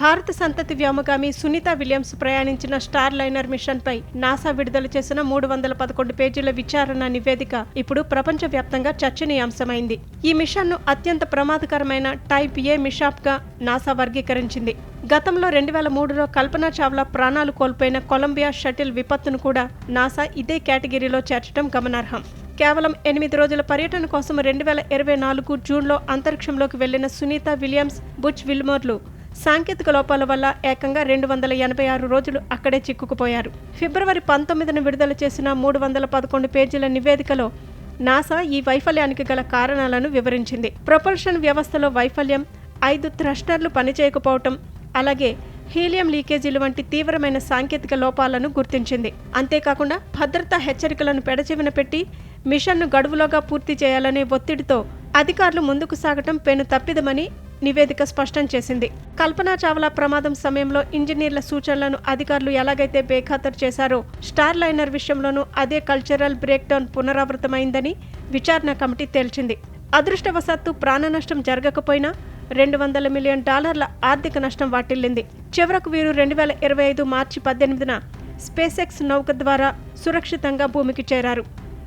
భారత సంతతి వ్యోమగామి సునీత విలియమ్స్ ప్రయాణించిన స్టార్ లైనర్ మిషన్పై నాసా విడుదల చేసిన మూడు వందల పదకొండు పేజీల విచారణ నివేదిక ఇప్పుడు ప్రపంచవ్యాప్తంగా చర్చనీయాంశమైంది. ఈ మిషన్ను అత్యంత ప్రమాదకరమైన టైప్ ఏ మిషాప్గా నాసా వర్గీకరించింది. గతంలో రెండు వేల మూడులో కల్పనా చావ్లా ప్రాణాలు కోల్పోయిన కొలంబియా షటిల్ విపత్తును కూడా నాసా ఇదే కేటగిరీలో చేర్చడం గమనార్హం. కేవలం ఎనిమిది రోజుల పర్యటన కోసం రెండు వేల ఇరవై నాలుగు జూన్లో అంతరిక్షంలోకి వెళ్ళిన సునీత విలియమ్స్ బుచ్ విల్మోర్లు సాంకేతిక లోపాల వల్ల ఏకంగా రెండు వందల ఎనభై ఆరు రోజులు అక్కడే చిక్కుకుపోయారు. ఫిబ్రవరి పంతొమ్మిదిన విడుదల చేసిన మూడు వందల పదకొండు పేజీల నివేదికలో నాసా ఈ వైఫల్యానికి గల కారణాలను వివరించింది. ప్రొపల్షన్ వ్యవస్థలో వైఫల్యం ఐదు థ్రస్టర్లు పనిచేయకపోవటం అలాగే హీలియం లీకేజీలు వంటి తీవ్రమైన సాంకేతిక లోపాలను గుర్తించింది. అంతేకాకుండా భద్రతా హెచ్చరికలను పెడచెవిన పెట్టి మిషన్ను గడువులోగా పూర్తి చేయాలనే ఒత్తిడితో అధికారులు ముందుకు సాగటం పెను తప్పిదమని నివేదిక స్పష్టం చేసింది. కల్పనా చావ్లా ప్రమాదం సమయంలో ఇంజనీర్ల సూచనలను అధికారులు ఎలాగైతే బేఖాతరు చేశారో స్టార్ లైనర్ విషయంలోనూ అదే కల్చరల్ బ్రేక్ డౌన్ పునరావృతమైందని విచారణ కమిటీ తేల్చింది. అదృష్టవశాత్తు ప్రాణ నష్టం జరగకపోయినా రెండు వందల మిలియన్ డాలర్ల ఆర్థిక నష్టం వాటిల్లింది. చివరకు వీరు రెండు వేల ఇరవై ఐదు మార్చి పద్దెనిమిదిన స్పేసెక్స్ నౌక ద్వారా సురక్షితంగా భూమికి చేరారు.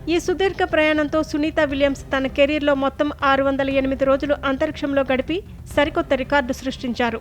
ఈ సుదీర్ఘ ప్రయాణంతో సునీత విలియమ్స్ తన కెరీర్లో మొత్తం ఆరు వందల ఎనిమిది రోజులు అంతరిక్షంలో గడిపి సరికొత్త రికార్డు సృష్టించారు.